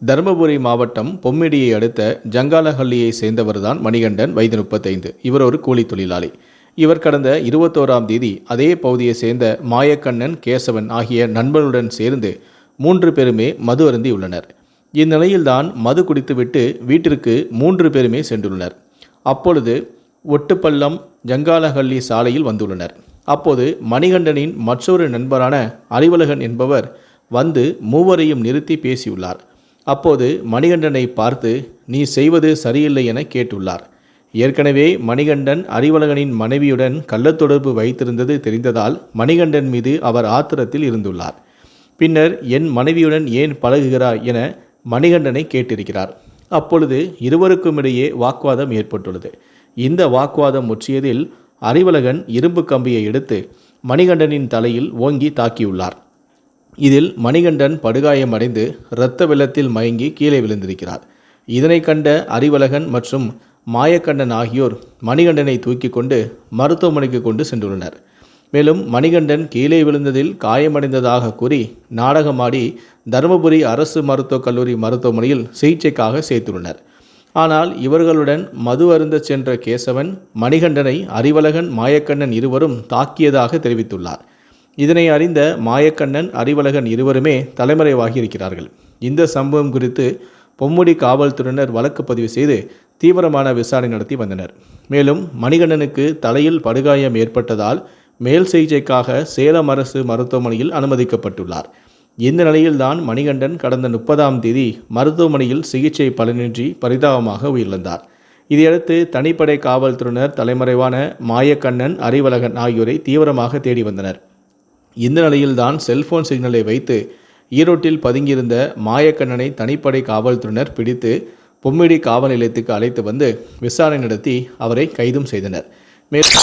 தருமபுரி மாவட்டம் பொம்மிடியை அடுத்த ஜங்காலஹள்ளியை சேர்ந்தவர்தான் மணிகண்டன் வயது முப்பத்தைந்து. இவர் ஒரு கூலி தொழிலாளி. இவர் கடந்த இருபத்தோராம் தேதி அதே பகுதியை சேர்ந்த மாயக்கண்ணன் கேசவன் ஆகிய நண்பர்களுடன் சேர்ந்து மூன்று பேருமே மது அருந்தியுள்ளனர் இந்நிலையில்தான் மது குடித்துவிட்டு வீட்டிற்கு மூன்று பேருமே சென்றுள்ளனர். அப்பொழுது ஒட்டுப்பள்ளம் ஜங்காலஹள்ளி சாலையில் வந்துள்ளனர். அப்போது மணிகண்டனின் மற்றொரு நண்பரான அறிவழகன் என்பவர் வந்து மூவரையும் நிறுத்தி பேசியுள்ளார். அப்போது மணிகண்டனை பார்த்து நீ செய்வது சரியில்லை என கேட்டுள்ளார். ஏற்கனவே மணிகண்டன் அறிவழகனின் மனைவியுடன் கள்ளத்தொடர்பு வைத்திருந்தது தெரிந்ததால் மணிகண்டன் மீது அவர் ஆத்திரத்தில் இருந்துள்ளார். பின்னர் என் மனைவியுடன் ஏன் பழகுகிறாய்? என மணிகண்டனை கேட்டிருக்கிறார். அப்பொழுது இருவருக்கும் இடையே வாக்குவாதம் ஏற்பட்டுள்ளது. இந்த வாக்குவாதம் முற்றியதில் அறிவழகன் இரும்பு கம்பியை எடுத்து மணிகண்டனின் தலையில் ஓங்கி தாக்கியுள்ளார். இதில் மணிகண்டன் படுகாயமடைந்து இரத்த வெள்ளத்தில் மயங்கி கீழே விழுந்திருக்கிறார். இதனை கண்ட அறிவழகன் மற்றும் மாயக்கண்டன் ஆகியோர் மணிகண்டனை தூக்கி கொண்டு மருத்துவமனைக்கு கொண்டு சென்றுள்ளனர். மேலும் மணிகண்டன் கீழே விழுந்ததில் காயமடைந்ததாக கூறி நாடகமாடி தருமபுரி அரசு மருத்துவக் கல்லூரி மருத்துவமனையில் சிகிச்சைக்காக சேர்த்துள்ளனர். ஆனால் இவர்களுடன் மது அருந்த சென்ற கேசவன் மணிகண்டனை அறிவழகன் மாயக்கண்ணன் இருவரும் தாக்கியதாக தெரிவித்துள்ளார். இதனை அறிந்த மாயக்கண்ணன் அறிவழகன் இருவருமே தலைமறைவாகி இருக்கிறார்கள் இந்த சம்பவம் குறித்து பொம்முடி காவல்துறையினர் வழக்கு பதிவு செய்து தீவிரமான விசாரணை நடத்தி வந்தனர். மேலும் மணிகண்டனுக்கு தலையில் படுகாயம் ஏற்பட்டதால் மேல் சிகிச்சைக்காக சேலம் அரசு மருத்துவமனையில் அனுமதிக்கப்பட்டுள்ளார். இந்த நிலையில்தான் மணிகண்டன் கடந்த முப்பதாம் தேதி மருத்துவமனையில் சிகிச்சை பலனின்றி பரிதாபமாக உயிரிழந்தார். இதையடுத்து தனிப்படை காவல்துறையினர் தலைமறைவான மாயக்கண்ணன் அறிவழகன் ஆகியோரை தீவிரமாக தேடி வந்தனர். இந்த நிலையில்தான் செல்போன் சிக்னலை வைத்து ஈரோட்டில் பதுங்கியிருந்த மாயக்கண்ணனை தனிப்படை காவல்துறையினர் பிடித்து பொம்மிடி காவல் நிலையத்துக்கு அழைத்து வந்து விசாரணை நடத்தி அவரை கைதும் செய்தனர். மேலும்